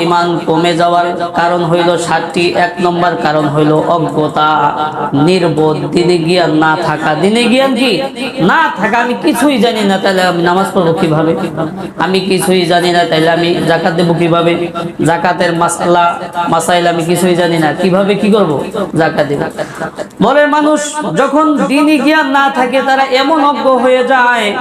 ইমান কমে যাওয়ার কারণ হইল সাতটি, এক নম্বর কারণ হইল অজ্ঞতা। নির্বোধ, দিনে জ্ঞান না থাকা। দিনে জ্ঞান কি? না থাকা, আমি কিছুই জানি না। তাহলে আমি নামাজ পড়ব কীভাবে? আমি কিছুই জানি না, তাহলে আমি জাকাত দেবো কীভাবে? জাকাতের মাসালা, মাসাইল আমি কিছুই জানি না। কীভাবে কি করব? জাকাত দেব। বলে মানুষ, যখন দিনই জ্ঞান না থাকে, তারা এমন অজ্ঞ হয়ে যায়।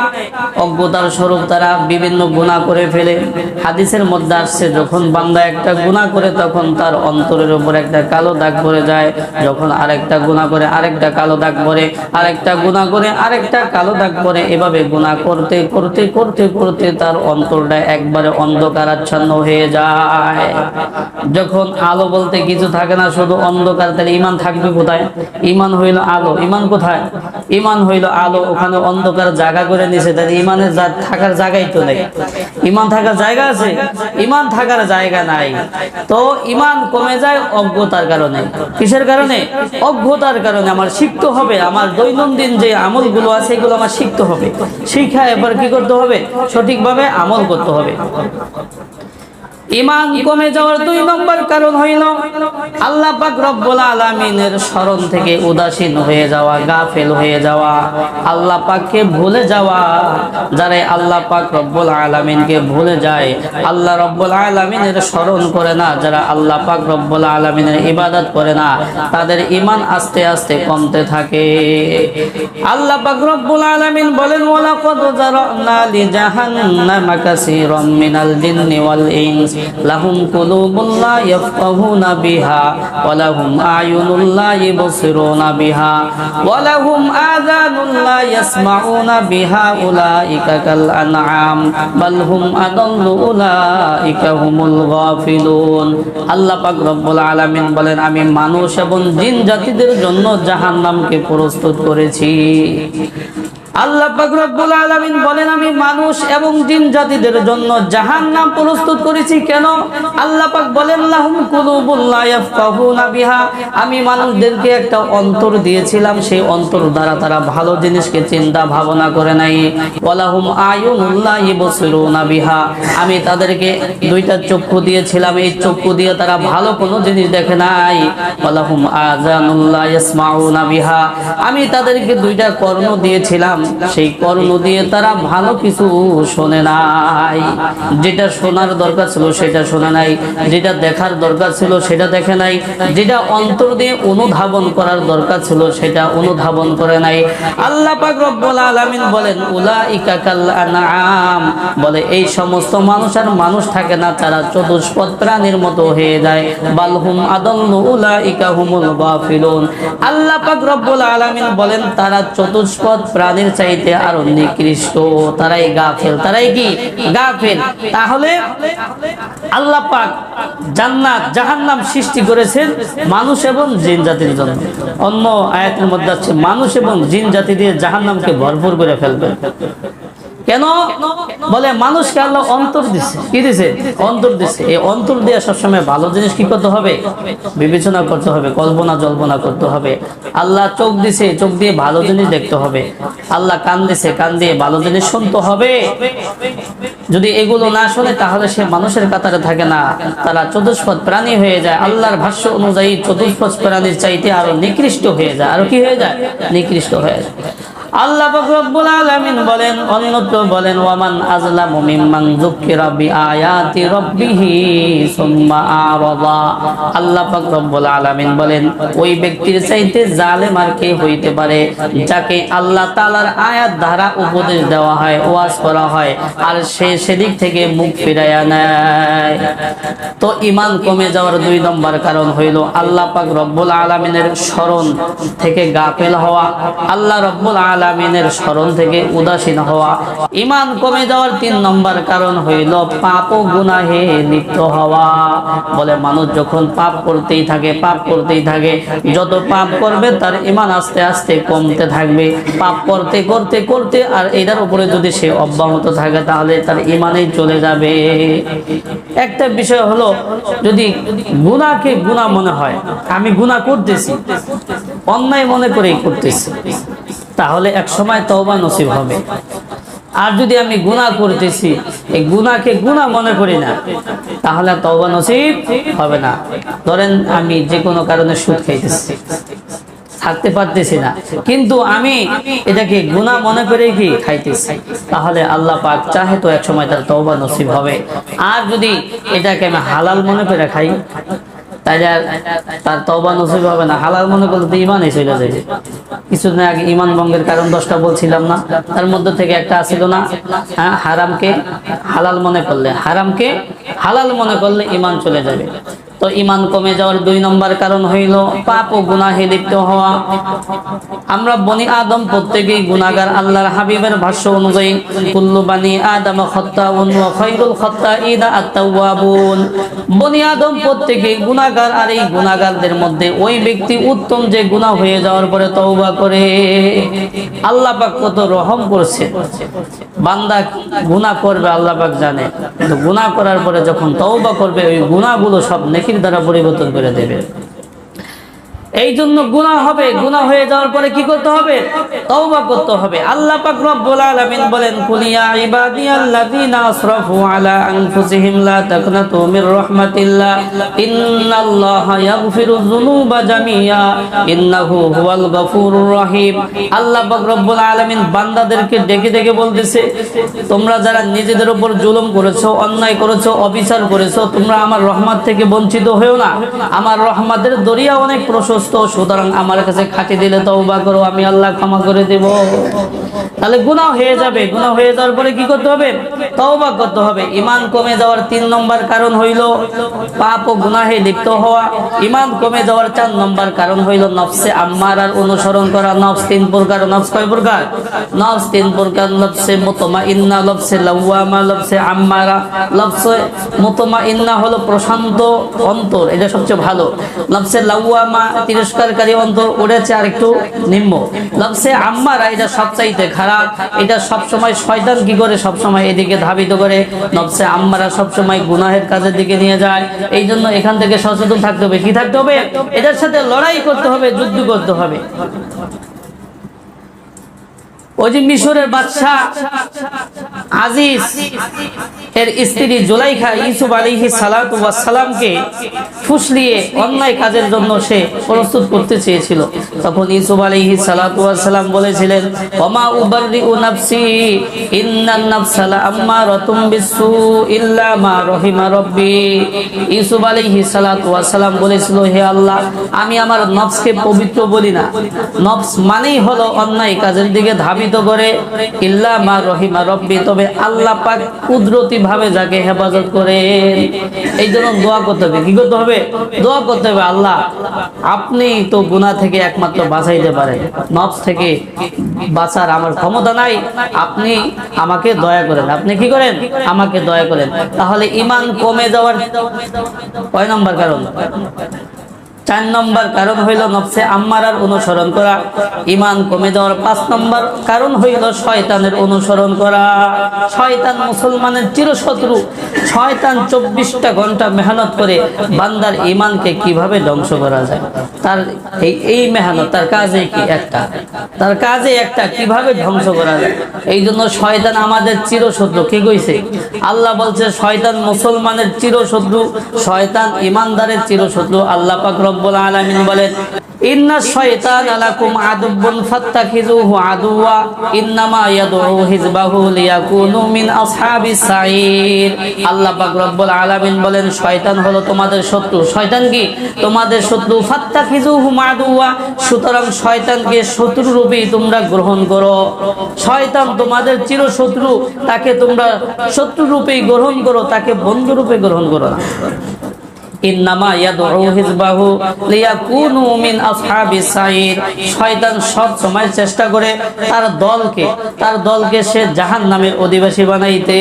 অজ্ঞতার স্বরূপ তারা বিভিন্ন গুণা করে ফেলে। হাদিসের মধ্যে আসছে, যখন বান্দা একটা গুণা করে তখন তার অন্তরের উপর একটা কালো দাগ পড়ে যায়। যখন আরেকটা গুণা করে আরেকটা কালো দাগ পড়ে, আরেকটা গুণা করে আরেকটা কালো দাগ পড়ে, এভাবে গুণা করতে করতে করতে করতে তার অন্তরটা একবারে অন্ধকারাচ্ছন্ন হয়ে যায়। যখন আলো বলতে কিছু থাকে না, শুধু অন্ধকার, তাহলে ইমান থাকবে কোথায়? ইমান হইল আলো। ইমান কোথায়? ইমান হইল আলো। ওখানে অন্ধকার জায়গা করে নিছে, তাহলে ইমানের থাকার জায়গাই তো নেই। ইমান থাকার জায়গা আছে? ইমান থাকার জায়গা নাই। তো ইমান কমে যায় অজ্ঞতার কারণে। কিসের কারণে? অজ্ঞতার কারণে আমার শিখতে হবে। আমার দৈনন্দিন যে আমলগুলো আছে, এগুলো আমার শিখতে হবে। শিখা এবার কি করতে হবে? সঠিকভাবে আমল করতে হবে। ইমান কমে যাওয়ার দুই নম্বর কারণ হইল আল্লাহ রব্বুল আলামিনের স্মরণ থেকে উদাসীন হয়ে যাওয়া, গাফেল হয়ে যাওয়া, আল্লাহ পাককে ভুলে যাওয়া। যারা আল্লাহ পাক রব্বুল আলামিনকে ভুলে যায়, আল্লাহ রব্বুল আলামিনের স্মরণ করে না। যারা আল্লাহ পাক রব্বুল আলামিনের ইবাদত করে না, তাদের ইমান আস্তে আস্তে কমতে থাকে। আল্লাহ পাক রব্বুল আলামিন বলেন, ওয়ালাকাদ জারানা লি জাহান্নামা কাসীরাম মিনাল জিন্নি ওয়াল ইনস। লাহুম কুলুবুন ইয়াফকাহুনা বিহা ওয়া লাহুম আয়ুনুন লা বিহা ওয়া লাহুম আযানুন ইয়াসমাউনা বিহা উলাইকা কাল আনআম বাল হুম আদাল্লু উলাইকা হুমুল গাফিলুন। আল্লাহ পাক রব্বুল আলামিন বলেন, আমি মানুষ এবং জিন জাতিদের জন্য জাহান্নামকে প্রস্তুত করেছি। আল্লাহ রব্বুল আলামিন বলেন, আমি মানুষ এবং জিন জাতিদের জন্য জাহান্নাম প্রস্তুত করেছি। কেন? আল্লাহ পাক বলেন আমি মানুষদেরকে একটা অন্তর দিয়েছিলাম, সেই অন্তর দ্বারা তারা ভালো জিনিসকে চিন্তা ভাবনা করে নাই। ওয়ালাহুম আয়ুনুল লা ইবসিরুনা বিহা। আমি তাদেরকে দুইটা চক্ষু দিয়েছিলাম, এই চক্ষু দিয়ে তারা ভালো কোনো জিনিস দেখে নাই। ওয়ালাহুম আযানুল লা ইয়াসমাউনা বিহা। আমি তাদেরকে দুইটা কর্ণ দিয়েছিলাম সেই কর্ণ দিয়ে তারা ভালো কিছু শোনে নাই। যেটা শোনার দরকার ছিল সেটা শোনে নাই, যেটা দেখার দরকার ছিল সেটা দেখে নাই, যেটা অন্তর দিয়ে অনুধাবন করার দরকার ছিল সেটা অনুধাবন করে নাই। আল্লাহ আলামিন বলেন, উলাইকা কাল বলে, এই সমস্ত মানুষ আর মানুষ থাকে না, তারা চতুষ্পদ প্রাণীর মতো হয়ে যায়। বালহুম আদাল্লু উলাইকা হুমুল গাফিলুন। আল্লাহ পাক রব্বুল আলামিন বলেন, তারা চতুষ্পদ প্রাণীর চাইতে আরও নিকৃষ্ট। তারাই গাফেল। তারাই কি? গাফেল। তাহলে আল্লাহ পাক জান্নাত, জাহান্নাম সৃষ্টি করেছেন মানুষ এবং জিন জাতির জন্য। অন্য আয়াতের মধ্যে আছে, মানুষ এবং জিন জাতি দিয়ে জাহান্নামকে ভরপুর করে ফেলবে। কেন? বলে মানুষকে আল্লাহ অন্তর দিচ্ছে কি দিছে? অন্তর দিচ্ছে এই অন্তর দিয়ে সবসময় ভালো জিনিস কি করতে হবে? বিবেচনা করতে হবে, কল্পনা জল্পনা করতে হবে। আল্লাহ চোখ দিছে, চোখ দিয়ে ভালো জিনিস দেখতে হবে। আল্লাহ কান দিছে, কান দিয়ে ভালো জিনিস শুনতে হবে। যদি এগুলো না শোনে, তাহলে সে মানুষের কাতারে থাকে না। তারা চতুষ্পদ প্রাণী হয়ে যায়। আল্লাহর ভাষ্য অনুযায়ী চতুষ্পদ প্রাণীর চাইতে আরও নিকৃষ্ট হয়ে যায়। আরও কি হয়ে যায়? নিকৃষ্ট হয়ে যায়। আল্লাহ রব্বুল আলামিন বলেন, অন্যত্র বলেন, ওয়ামান আজলামু মিম্মান যুক্কিরা বিআয়াতি সুম্মা আরাদা। আল্লাহ পাক রব্বুল আলামিন বলেন, ওই ব্যক্তির চাইতে জালেম আর কে হইতে পারে, যাকে আল্লাহ তাআলার আয়াত দ্বারা উপদেশ দেওয়া হয়, ওয়াজ করা হয়, আর সে সেদিক থেকে মুখ ফিরাইয়া নেয়। তো ইমান কমে যাওয়ার দুই নম্বর কারণ হইল, আল্লাহ পাক রব্বুল আলামিনের স্মরণ থেকে গাফেল হওয়া। আল্লাহ রব্বুল আলামিনের স্মরণ থেকে উদাসীন হওয়া। ইমান কমে যাওয়ার তিন নম্বর কারণ হইল পাপ ও গুনাহে লিপ্ত হওয়া। বলে মানুষ যখন পাপ করতেই থাকে, পাপ করতেই থাকে, যত পাপ করবে তার ইমান আস্তে আস্তে কমতে থাকবে। পাপ করতে করতে করতে আর এটার উপরে যদি সে অব্যাহত থাকে তাহলে তার ইমানেই চলে যাবে। একটা বিষয় হলো, যদি গুনাকে গুণা মনে হয়, আমি গুণা করতেছি, অন্যায় মনে করেই করতেছি। তাহলে এক সময় তওবা নসিব হবে। আর যদি আমি গুনাহ করতেছি, এই গুনাহকে গুনাহ মনে করি না, তাহলে তওবা নসিব হবে না। ধরেন আমি যে কোনো কারণে সুদ খাইতেছি, থাকতে পারতেছি না, কিন্তু আমি এটাকে গুনাহ মনে করে কি খাইতেছি, তাহলে আল্লাহ পাক চাহে তো এক সময় তার তওবা নসিব হবে। আর যদি এটাকে আমি হালাল মনে করে খাই তার হবে না। হালাল মনে করলে কিছুদিন আগে ইমান কারণ দশটা বলছিলাম না। তার মধ্যে থেকে একটা না হ্যাঁ হারামকে হালাল মনে করলে, হারামকে হালাল মনে করলে ইমান চলে যাবে। তো ইমান কমে যাওয়ার দুই নম্বর কারণ হইল পাপ ও গুনাহে লিপ্ত হওয়া। আমরা বনি আদম প্রত্যেকেই গুনাহগার, আল্লাহর হাবিবের ভাষ্য অনুযায়ী, কুল্লু বানি আদম খত্তাউন ওয়া খায়রুল খাত্তাইনা আত-তাওয়াবুন। বনি আদম প্রত্যেকেই গুনাহগার আর এই গুনাহগারদের মধ্যে ওই ব্যক্তি উত্তম যে গুনাহ হয়ে যাওয়ার পরে তওবা করে। আল্লাহ পাক কত রহম করছে। বান্দা গুনাহ করবে, আল্লাহ পাক জানে। কিন্তু গুনাহ করার পরে যখন তওবা করবে, ওই গুনাহগুলো সব নেকির দ্বারা পরিবর্তন করে দেবে। এই জন্য গুনাহ হবে, গুনাহ হয়ে যাওয়ার পরে কি করতে হবে? তওবা করতে হবে। আল্লাহ পাক রব্বুল আলামিন বলেন, কুল ইয়া ইবাদিয়াল্লাযীনা আসরাফু আলা আনফুসিহিম, লা তাকনাতু মির রাহমাতিল্লাহ, ইন্নাল্লাহা ইয়াগফিরুয যুনুবা জামিয়া ইন্নাহু হুয়াল গফুরুর রহিম। আল্লাহ পাক রব্বুল আলামিন বান্দাদেরকে ডেকে ডেকে বলতেছে, তোমরা যারা নিজেদের উপর জুলুম করেছ, অন্যায় করেছ, অবিচার করেছ, তোমরা আমার রহমত থেকে বঞ্চিত হয়েও না। আমার রহমতের দরিয়া অনেক প্রশস্ত সুতরাং আমার কাছে খাটি দিলে তওবা করো, আমি আল্লাহ ক্ষমা করে দেব। তাহলে গুনাহ হয়ে যাবে। গুনাহ হয়ে যাওয়ার পরে কি করতে হবে? তওবা করতে হবে। ইমান কমে যাওয়ার তিন নম্বর কারণ হইল পাপ ও গুনাহে লিপ্ত হওয়া। ইমান কমে যাওয়ার চার নম্বর কারণ হইল নফসে আম্মারার অনুসরণ করা। নফস তিন প্রকার, নফস কয় প্রকার? নফস তিন প্রকার, নফসে মুতমা ইন্না লফসে লাওয়ামা লফসে আম্মারা। লফসে মুতমা ইন্না হলো প্রশান্ত অন্তর, এটা সবচেয়ে ভালো। লফসে লাওয়ামা তিরস্কারকারী অন্তর উড়েছে আর একটু নিম্ন। লফসে আম্মারা, এটা সবচাইতে খারাপ। এটা সবসময় শয়তান কি করে? সবসময় এদিকে ধাবিত করে। নফসে আম্মারা সবসময় গুনাহের কাজের দিকে নিয়ে যায়। এই জন্য এখান থেকে সচেতন থাকতে হবে। কি থাকতে হবে? এটার সাথে লড়াই করতে হবে, যুদ্ধ করতে হবে। ওই যে মিশরের বাদশাহ আজিজ, এর স্ত্রী জুলাইখা সালাতু ওয়াস সালামকে ফুসলিয়ে অন্যায় কাজের জন্য সে প্রস্তুত করতে চেয়েছিল। তখন সালাতু ওয়াস সালাম বলেছিলেন, ওমা উবাররিউ নাফসি, ইন্নান নাফসা লাআম্মারাতুম বিসসু ইল্লা মা রহিমা রব্বি। ইউসুফ আলাইহি সালাতু ওয়াস সালাম বলেছিল, হে আল্লাহ, আমি আমার নফসকে পবিত্র বলি না। নফস মানেই হলো অন্যায় কাজের দিকে ধাবিত করে। ইল্লা মা রহিমা রব্বি তবে আল্লাহ পাক কুদরতি ভাবে যাকে হেফাজত করে এই জন্য দোয়া করতে হবে। কি করতে হবে? দোয়া করতে হবে, আল্লাহ, আপনি তো গুনাহ থেকে একমাত্র বাঁচাইতে পারেন। নফস থেকে বাঁচার আমার ক্ষমতা নাই। আপনি আমাকে দয়া করেন। আপনি কি করেন? আমাকে দয়া করেন। তাহলে ইমান কমে যাওয়ার কয় নম্বর কারণ? চার নম্বর কারণ হইল নফসে আম্মারার অনুসরণ করা। ইমান কমে যাওয়ার পাঁচ নম্বর কারণ হইল শয়তানের অনুসরণ করা। শয়তান মুসলমানের চিরশত্রু। শয়তান চব্বিশটা ঘণ্টা মেহনত করে বান্দার ইমানকে কীভাবে ধ্বংস করা যায়? তার এই এই মেহনত, তার কাজে কি একটা? তার কাজে একটা কীভাবে ধ্বংস করা যায়? এই জন্য শয়তান আমাদের চিরশত্রু। কি কইছে? আল্লাহ বলছে, শয়তান মুসলমানের চিরশত্রু, শয়তান ইমানদারের চিরশত্রু। আল্লাহ পাক রব্বুল আলামিন বলেন, ইন্না শয়তান লাকুম আদুব্বুন ফাত্তাখিযুহু আদুওয়া, ইন্নামা ইয়াদউ হিজবাহু লিয়াকুনু মিন আসহাবিস সাঈর আল্লাহ পাক রব্বুল আলামিন বলেন, শয়তান হলো তোমাদের শত্রু। শয়তান কি? তোমাদের শত্রু, ফাত্তাখিযুহু আদুওয়া সুতরাং শয়তানকে শত্রু রূপে তোমরা গ্রহণ করো। শয়তান তোমাদের চির শত্রু তাকে তোমরা শত্রু রূপেই গ্রহণ করো, তাকে বন্ধু রূপে গ্রহণ করো না। ইন্নামা ইয়াদউ লিয়াকুনু মিন শয়তান সব সময় চেষ্টা করে তার দলকে তার দলকে সে জাহান্নামের অধিবাসী বানাইতে।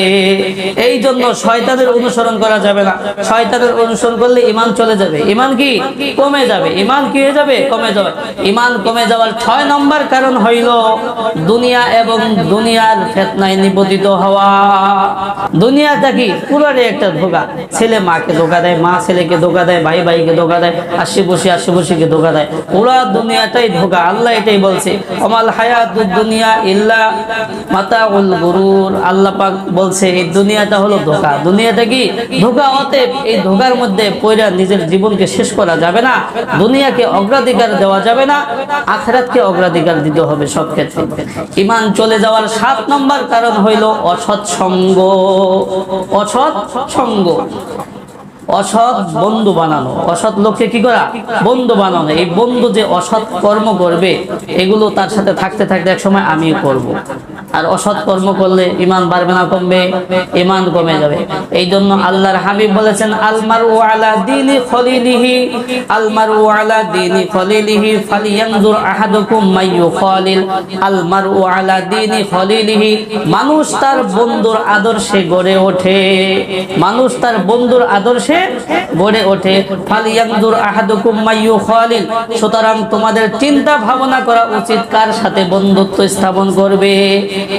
এই জন্য শয়তানের অনুসরণ করা যাবে না। শয়তানের অনুসরণ করলে ঈমান চলে যাবে। কি? কমে যাবে। কি হয়ে যাবে? কমে যাবে। কমে যাওয়ার ছয় নম্বর কারণ হইল দুনিয়া এবং দুনিয়ার ফেতনায় নিবেদিত হওয়া। দুনিয়াটা কি? পুরারে একটা ধোকা। ছেলে মাকে ধোকা দেয়, মা ছেলেকে ভাতিজাকে ধোকা দেয়, ভাই ভাইকে ধোকা দেয় আশিপশি আশিপশিকে ধোকা দেয়। পুরা দুনিয়াটাই ধোকা, আল্লাহ এটাই বলছে অমাল হায়াত দুনিয়া ইল্লা মাতা উল গুরুর। আল্লাহ পাক বলছে, এই দুনিয়াটা হলো ধোকা। দুনিয়াটা কি? ধোকা অতএব এই ধোকার মধ্যে পয়রা নিজের জীবনকে শেষ করা যাবে না, দুনিয়াকে অগ্রাধিকার দেওয়া যাবে না, আখরাতকে অগ্রাধিকার দিতে হবে সব ক্ষেত্রে। ইমান চলে যাওয়ার সাত নম্বর কারণ হইল অসৎ সঙ্গ অসৎ সঙ্গ অসৎ বন্ধু বানানো। অসৎ লোককে কি করা? বন্ধু বানানো। এই বন্ধু যে অসৎ কর্ম করবে, এগুলো তার সাথে থাকতে থাকতে এক সময় আমিও করব। আর অসৎ কর্ম করলে ইমান বাড়বে না, কমবে ইমান কমে যাবে। এই জন্য আল্লাহর হাবিব বলেছেন আলমার ও আলা দিনি খলিলিহি আলমার ও আলা খলিলিহি, ফালিয়ানজুর আহাদুকুম মাইয়ু খলিল আলমার ও আলা দিনি খলিলিহি, মানুষ তার বন্ধুর আদর্শে গড়ে ওঠে। মানুষ তার বন্ধুর আদর্শে গড়ে ওঠে। ফালিয়ানজুর আহাদুকুম মাইয়ু খলিল সুতরাং তোমাদের চিন্তা ভাবনা করা উচিত কার সাথে বন্ধুত্ব স্থাপন করবে।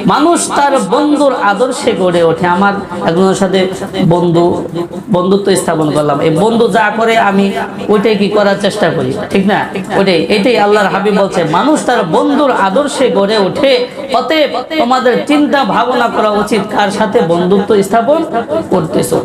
মানুষ তার বন্ধুর আদর্শে গড়ে ওঠে। আমার একজনের সাথে বন্ধু, বন্ধুত্ব স্থাপন করলাম। এই বন্ধু যা করে, আমি ওইটাই কি করার চেষ্টা করি? ঠিক না? ওইটাই, এটাই আল্লাহর হাবিব বলছে। মানুষ তার বন্ধুর আদর্শে গড়ে ওঠে। অতএব তোমাদের চিন্তা, ভাবনা করা উচিত কার সাথে বন্ধুত্ব স্থাপন করতেছো।